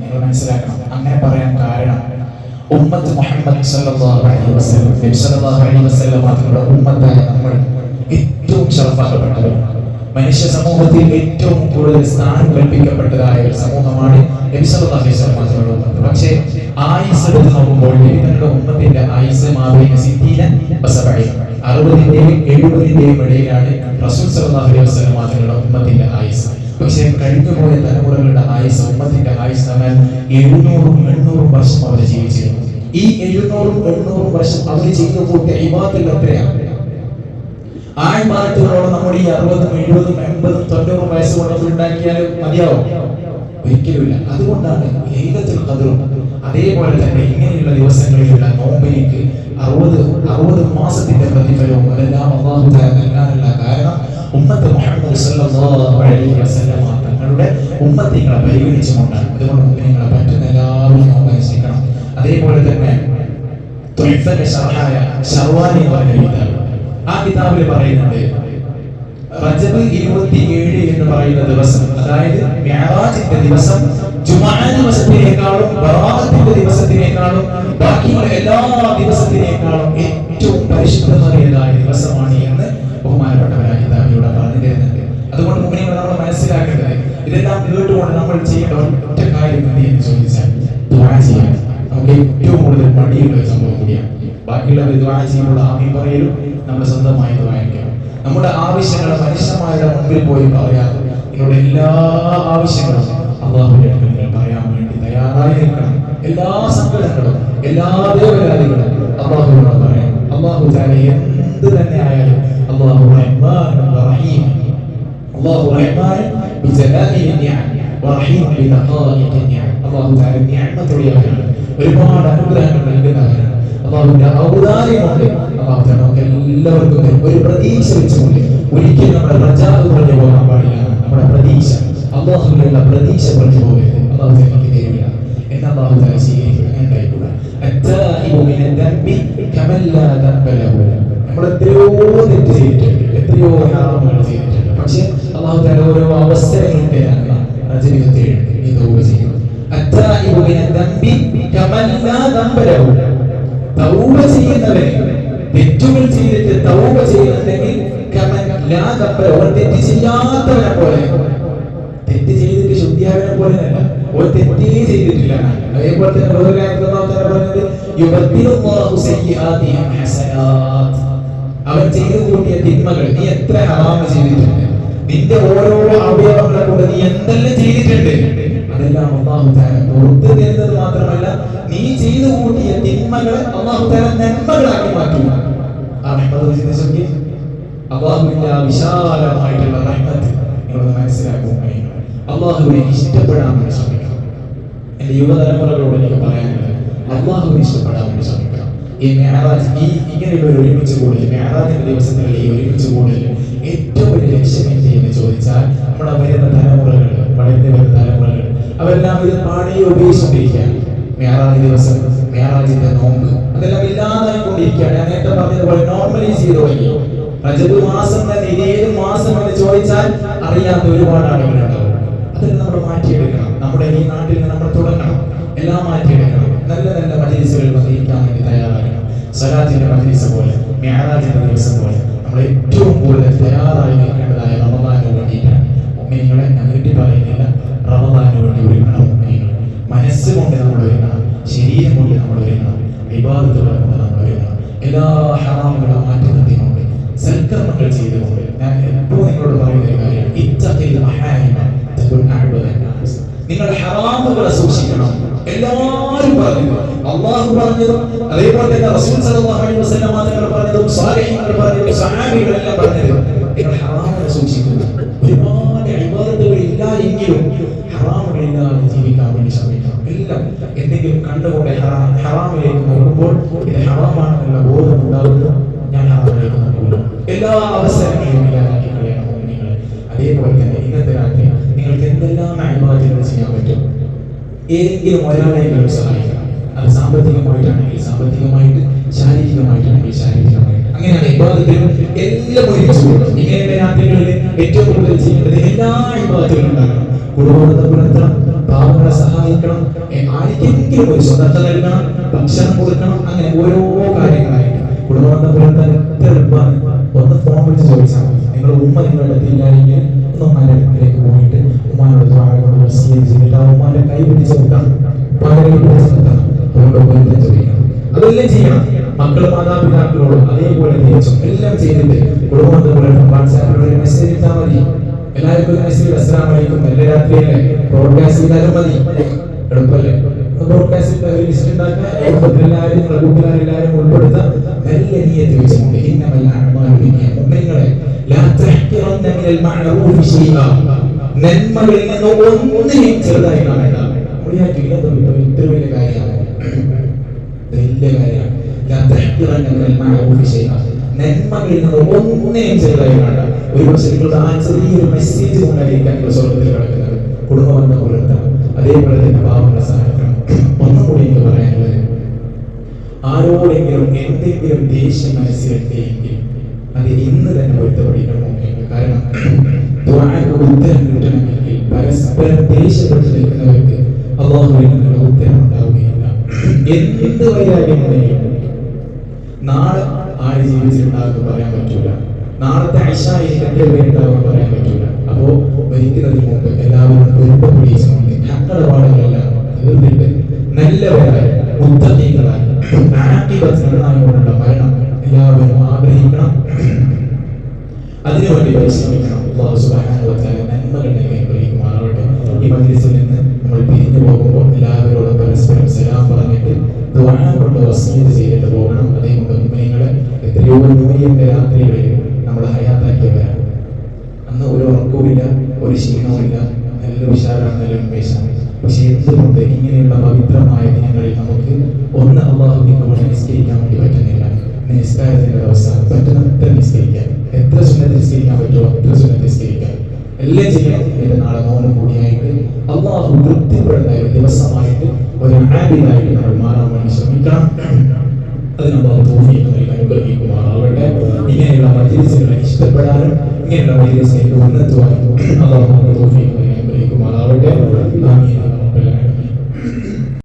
നിങ്ങൾ മനസ്സിലാക്കണം. അങ്ങനെ പറയാൻ കാരണം ഉമ്മത്ത് മുഹമ്മദ് സല്ലല്ലാഹു അലൈഹി വസല്ലം നബി സല്ലല്ലാഹു നമ്മൾ ഏറ്റവും ഷറഫാക്കപ്പെട്ടവരാണ് മനുഷ്യ സമൂഹത്തിൽ ഏറ്റവും കൂടുതൽ സ്ഥാനം കൽപ്പിക്കപ്പെട്ടതായ ഒരു സമൂഹമാണ് നബി സല്ലല്ലാഹു അലൈഹി വസല്ലം മാത്രമുള്ള ഉമ്മത്ത്. പക്ഷേ ആയുസ് എടുത്ത് നോക്കുമ്പോൾ നബികളുടെ ഉമ്മത്തിന്റെ ആയുസ് മാറിയ സിദ്ധീന ബസബഈൻ അറുപതിന്റെയും എഴുപതിന്റെയും ഇടയിലാണ് റസൂൽ സല്ലല്ലാഹു അലൈഹി വസല്ലം മാത്രമുള്ള ഉമ്മത്തിന്റെ ആയുസ്. പക്ഷേ കഴിഞ്ഞുപോയ തലമുറകളുടെ ആയുസ് ഉമ്മത്തിന്റെ ആയുസ് അവൻ എഴുന്നൂറും എണ്ണൂറും വർഷം അവർ ജീവിച്ചിരുന്നു. ഈ എഴുന്നൂറും എണ്ണൂറും വർഷം അവർ ചെയ്തു കൂട്ടിയ ഇബാദത്തിൽ എത്രയാണ്? ആ ഇബാദത്തുകളോട് നമ്മുടെ ഈ അറുപതും എഴുപതും എൺപതും തൊണ്ണൂറും വയസ്സ് കൊണ്ട് ഉണ്ടാക്കിയാലും മതിയാവും? ഒരിക്കലുമില്ല. അതുകൊണ്ടാണ് ലൈലത്തുൽ കതിറും അതേപോലെ തന്നെ ഇങ്ങനെയുള്ള ദിവസങ്ങളിലുള്ള നോമ്പിലേക്ക് അറുപത് അറുപത് മാസത്തിന്റെ പ്രതിഫലവും അതെല്ലാം അള്ളാഹു നൽകാനുള്ള കാരണം ഉമ്മത്ത് മുഹമ്മദ് തങ്ങളുടെ ഉമ്മത്തിങ്ങളെ പരിഗണിച്ചുകൊണ്ട് അതുകൊണ്ട് നിങ്ങളെ പറ്റുന്ന എല്ലാവരും അനുസരിക്കണം അതേപോലെ തന്നെ തുൽഫന്റെ ഷർഹായ ഷർവാനി എന്ന് പറഞ്ഞ ആ കിതാബിൽ പറയുന്നുണ്ട് റജബ് ഇരുപത്തിയേഴ് എന്ന് പറയുന്ന ദിവസം അതായത് മിഅറാജിന്റെ ദിവസം ജുമാ ദിവസത്തിനേക്കാളും ബറാഅത്തിന്റെ ദിവസത്തിനേക്കാളും ബാക്കിയുള്ള എല്ലാ ദിവസത്തിനേക്കാളും ഏറ്റവും പരിശുദ്ധമേറിയതായ ദിവസമാണ് എന്ന് ബഹുമാനപ്പെട്ടവരായ കിതാബിലൂടെ പറഞ്ഞു തരുന്നുണ്ട് അതുകൊണ്ട് മുമ്പിനെ നമ്മൾ മനസ്സിലാക്കേണ്ടത് ഇതെല്ലാം കേട്ടുകൊണ്ട് നമ്മൾ ചെയ്യേണ്ട ഒറ്റ കാര്യം മതി എന്ന് ചോദിച്ചാൽ ദുആ ചെയ്യാൻ. നമുക്ക് ഏറ്റവും കൂടുതൽ മടിയുള്ള സംഭവം കൂടിയാണ്. ബാക്കിയുള്ളവർ ചെയ്യുമ്പോൾ ആമീൻ പറയലും നമ്മൾ സ്വന്തമായി ദുആയിരിക്കണം നമ്മുടെ ആവശ്യങ്ങൾ മനുഷ്യന്മാരുടെ മുമ്പിൽ പോയി പറയാതെ നിങ്ങളുടെ എല്ലാ ആവശ്യങ്ങളും അള്ളാഹുവിന്റെ അടുത്ത് നിങ്ങൾ പറയാൻ വേണ്ടി തയ്യാറായി നിൽക്കണം എല്ലാ സങ്കടങ്ങളും എല്ലാ ദേവരാദികളും അള്ളാഹുവിനോട് പറയാം. അള്ളാഹു താല എന്ത് തന്നെ ആയാലും അള്ളാഹു റഹ്മാൻ റഹീം അള്ളാഹു റഹ്മാൻ ഒരുപാട് അനുഗ്രഹങ്ങൾ നൽകുന്നവനാണ് അള്ളാഹുവിന്റെ ഔദാര്യമുണ്ട്. അള്ളാഹു നമുക്ക് എല്ലാവർക്കും ഒരു പ്രതീക്ഷ വെച്ചുകൊണ്ട് ഒരിക്കലും നമ്മുടെ പ്രചാരം പറഞ്ഞു പോകാൻ പാടില്ല. നമ്മുടെ പ്രതീക്ഷ. അള്ളാഹുവിനുള്ള പ്രതീക്ഷ പറഞ്ഞു പോകരുത്. അള്ളാഹു നമുക്ക് തരില്ല. എന്ന് അള്ളാഹു താല സ്വീകരിക്കുക നമ്മൾ എത്രയോ തെറ്റ് ചെയ്തിട്ടുണ്ട്. എത്രയോ ഹറാമുകൾ ചെയ്തിട്ടുണ്ട്. പക്ഷെ അള്ളാഹു താല തൗബ ചെയ്യുന്നവൻ തെറ്റുകൾ ചെയ്തിട്ട് തൗബ ചെയ്യുന്നുണ്ടെങ്കിൽ ലഹു തെറ്റ് ചെയ്യാത്തവനെ പോലെ. തെറ്റ് ചെയ്തിട്ട് ശുദ്ധിയാവനെ പോലെ അല്ല. ഒരു തെറ്റേ ചെയ്തിട്ടില്ല. അതേപോലെ തന്നെ പറഞ്ഞത് അവൻ ചെയ്തു കൂട്ടിയ തിന്മകൾ നീ എത്ര ഹറാമ് ചെയ്തിട്ടുണ്ട്. നിന്റെ ഓരോ അവയവങ്ങളെ കൊണ്ട് നീ എന്തെല്ലാം ചെയ്തിട്ടുണ്ട്. അതെല്ലാം താല പുറത്തു തരുന്നത് മാത്രമല്ല നീ ചെയ്തു കൂട്ടിയ തിന്മകളെ അള്ളാഹു തരം നന്മകളാക്കി മാറ്റുക ആ ഈ ഒരു ഏറ്റവും വലിയ ചോദിച്ചാൽ നമ്മുടെ തലമുറകൾ തലമുറകൾ അവരെല്ലാം ഇത് പാടിയെ ഉപയോഗിച്ചുകൊണ്ടിരിക്കുകയാണ് മെഹറാജ് ദിവസം മേറാജിന്റെ നോമ്പ്. അതെല്ലാം ഇല്ലാതായിക്കൊണ്ടിരിക്കുകയാണ് ഞാൻ നേരത്തെ പറഞ്ഞതുപോലെ നോർമലൈസ് ചെയ്ത് തുടങ്ങി റജബ് മാസം തന്നെ ഏത് മാസം എന്ന് ചോദിച്ചാൽ അറിയാത്ത ഒരുപാട് ആളുകളുണ്ടാവും അതെല്ലാം നമ്മൾ മാറ്റിയെടുക്കണം. നമ്മുടെ ഈ നാട്ടിൽ നിന്ന് നമ്മൾ തുടങ്ങണം. എല്ലാം മാറ്റിയെടുക്കണം. നല്ല നല്ല മജീസുകൾ വന്നിരിക്കാൻ വേണ്ടി തയ്യാറാകണം. സ്വരാജിന്റെ മജലിസ് പോലെ മേറാജിന്റെ ദിവസം പോലെ. നമ്മൾ ഏറ്റവും കൂടുതൽ തയ്യാറായി നിൽക്കേണ്ടതായ റമദാന് വേണ്ടിയിട്ടാണ്. ഞാൻ ശരീരം കൊണ്ട് നമ്മൾ വിവാദത്തുകൾ കൊണ്ട് നമ്മൾ എല്ലാ ഹറാമുകളും മാറ്റി നിർത്തിക്കൊണ്ട് സൽക്കർമ്മങ്ങൾ ചെയ്തുകൊണ്ട് ഞാൻ എപ്പോഴും നിങ്ങളോട് പറയുന്ന ഒരു കാര്യം നാസ്. നിങ്ങൾ ഹറാമുകളെ സൂക്ഷിക്കണം. എല്ലാവരും പറഞ്ഞു. അള്ളാഹു പറഞ്ഞതും അതേപോലെ തന്നെ റസൂൽ സല്ലല്ലാഹു അലൈഹി വസല്ലം പറഞ്ഞതും സാലിഹീങ്ങൾ പറഞ്ഞതും സഹാബികളെല്ലാം പറഞ്ഞതും. നിങ്ങൾ ഹറാമുകളെ സൂക്ഷിക്കുന്നു. ഒരുപാട് ഇബാദത്തുകൾ ഇല്ല എങ്കിലും ഹറാമുകളില്ലാതെ ജീവിക്കാൻ വേണ്ടി ശ്രമിക്കണം. എല്ലാം എന്തെങ്കിലും കണ്ടുകൊണ്ട് ഹറാ- ഹറാമിലേക്ക് നോക്കുമ്പോൾ ഇത് ഹറാമാണെന്നുള്ള ബോധം ഉണ്ടാകുന്നു ഞാൻ ഹറാമിലേക്ക് നോക്കുന്നു എല്ലാ അവസരങ്ങളും ഇല്ലാതാക്കി കളയണം അതേപോലെ തന്നെ ഇന്നത്തെ രാത്രി നിങ്ങൾക്ക് എന്തെല്ലാം അനുഭവത്തിൽ ചെയ്യാൻ പറ്റും? ഏതെങ്കിലും ഒരാളെങ്കിലും സഹായിക്കണം. അത് സാമ്പത്തികമായിട്ടാണെങ്കിൽ സാമ്പത്തികമായിട്ട് ശാരീരികമായിട്ടാണെങ്കിൽ ശാരീരികമായിട്ട്. അങ്ങനെയാണ് ഇബാദത്തിൽ എല്ലാം ഒരുമിച്ച് ഇങ്ങനെയുള്ള രാത്രികളിൽ ഏറ്റവും കൂടുതൽ ചെയ്യേണ്ടത് എല്ലാ ഇബാദത്തുകളും ഉണ്ടാകണം. കുടുംബത്തെ പുലർത്തണം പാവങ്ങളെ സഹായിക്കണം. ആർക്കെങ്കിലും ഒരു സ്വതന്ത്ര നൽകണം ഭക്ഷണം കൊടുക്കണം അങ്ങനെ ഓരോ കാര്യങ്ങളായിട്ട്. കുടുംബത്തെ പുലർത്താൻ എത്ര എളുപ്പമാണ് ഒന്ന് ഫോൺ വിളിച്ച് ചോദിച്ചാൽ മതി. നിങ്ങൾ ഉമ്മ നിങ്ങളുടെ അടുത്തില്ലായെങ്കിൽ ഒന്ന് ഉമ്മാന്റെ അടുത്തേക്ക് പോയിട്ട് ഉമ്മാനോട് വസീത് ചെയ്തിട്ട് ആ ഉമ്മാന്റെ കൈ പിടിച്ച് വെക്കണം അതെല്ലാം ചെയ്യണം. മക്കൾ മാതാപിതാക്കളോട് അതേപോലെ എല്ലാം ചെയ്തിട്ട് കുടുംബത്തെ ഇട്ടാൽ മതി എല്ലാവർക്കും ഒരു മെസ്സേജ് അസ്സലാം വലൈക്കും എല്ലാ രാത്രിയല്ലേ ബ്രോഡ്കാസ്റ്റ് ചെയ്താലും മതി. എളുപ്പമല്ലേ ഒരു ലിസ്റ്റ് ഉണ്ടാക്കുക. എല്ലാവരും നിങ്ങളുടെ കൂട്ടുകാരെല്ലാവരും ഉൾപ്പെടുത്തുക. നല്ല നീയത്ത് വെച്ചുകൊണ്ട് ഇന്നമല്ല മഅറൂഫി നന്മകളിൽ നിന്ന് ഒന്നിനെയും ചെറുതായി കാണേണ്ട. മുടിയാറ്റി ഇത്ര വലിയ കാര്യമാണ്. വലിയ കാര്യമാണ്. നന്മകളിൽ നിന്ന് ഒന്നിനെയും ചെറുതായി ഒരു നിങ്ങൾ ആ ചെറിയൊരു മെസ്സേജ് കൊണ്ടായിരിക്കാം സ്വർഗത്തിൽ കിടക്കുന്നത് കുടുംബബന്ധം പുലർത്താം. അതേപോലെ തന്നെ പാവങ്ങളെ സഹായിക്കണം. ഒന്നും കൂടി എനിക്ക് പറയാനുള്ളത് ആരോടെങ്കിലും എന്തെങ്കിലും ദേഷ്യം മനസ്സിലെത്തിയെങ്കിൽ അത് ഇന്ന് തന്നെ പൊരുത്തപ്പെടിക്കണം കാരണം ഉത്തരം കിട്ടണമെങ്കിൽ പരസ്പരം ദേഷ്യപ്പെട്ട് നിൽക്കുന്നവർക്ക് അള്ളാഹുവിൽ നിന്നുള്ള ഉത്തരം ഉണ്ടാവുകയില്ല. എന്ത് വൈരാഗ്യമുണ്ടെങ്കിലും നാളെ ആര് ജീവിച്ചിട്ടുണ്ടാകുമെന്ന് പറയാൻ പറ്റൂല. നാളത്തെ ഐഷായി എന്റെ പേരുണ്ടാകും പറയാൻ പറ്റില്ല. അപ്പോ മരിക്കുന്നതിന് മുമ്പ് എല്ലാവരും പൊരുത്തപ്പെടിച്ചുകൊണ്ട് ഞങ്ങളുടെ പാടുകളെല്ലാം തീർന്നിട്ട് നല്ലവരായി മുത്തീകളായി നന്നായിക്കൊണ്ടുള്ള മരണം എല്ലാവരും ആഗ്രഹിക്കണം. അതിനുവേണ്ടി പരിശ്രമിക്കണം. അല്ലാഹു സുബ്ഹാനഹു വ തആല നന്മകൾ നൽകി അനുഗ്രഹിക്കുമാറാവട്ടെ ഈ മജ്ലിസിൽ നിന്ന് നമ്മൾ പിരിഞ്ഞു പോകുമ്പോൾ എല്ലാവരോടും പരസ്പരം സലാം പറഞ്ഞിട്ട് ദുആ കൊണ്ട് വസീയത്ത് ചെയ്തിട്ട് പോകണം അതേകൊണ്ട് മുഅ്മിനീങ്ങളെ എത്രയോ നൂറിന്റെ രാത്രികളിൽ നമ്മൾ ഹയാത്താക്കിയവരാണ് അന്ന് ഒരു ഉറക്കവുമില്ല ഒരു ക്ഷീണവുമില്ല നല്ല വിശാലാണ് നല്ല ഉന്മേഷമാണ് പക്ഷെ എന്തുകൊണ്ട് ഇങ്ങനെയുള്ള പവിത്രമായ ദിനങ്ങളിൽ നമുക്ക് ഒന്ന് അള്ളാഹുവിനെ കൊണ്ട് നിസ്കരിക്കാൻ വേണ്ടി പറ്റുന്നില്ല നിസ്കാരത്തിന്റെ അവസ്ഥ പറ്റുന്നത്ര നിസ്കരിക്കാം എത്ര സുന്നത്ത് നിസ്കരിക്കാൻ പറ്റുമോ? അത്ര സുന്നത്ത് നിസ്കരിക്കാം എല്ലാം ചെയ്യണം ഇതിന്റെ നാളെ നോമ്പ് കൂടിയായിട്ട് അള്ളാഹു തൃപ്തിപ്പെടുന്ന ഒരു ദിവസമായിട്ട് ഒരു ആബിലായിട്ട് നമ്മൾ മാറാൻ വേണ്ടി ശ്രമിക്കണം. അതിന് അള്ളാഹു തൗഫീഖ് നൽകി അനുഗ്രഹിക്കുമാറാവട്ടെ ഇങ്ങനെയുള്ള മജ്ലിസുകളെ ഇഷ്ടപ്പെടാനും ഇങ്ങനെയുള്ള മജ്ലിസിലേക്ക് ഉന്നതമായി അള്ളാഹു നൽകി അനുഗ്രഹിക്കുമാറാവട്ടെ ആമീൻ.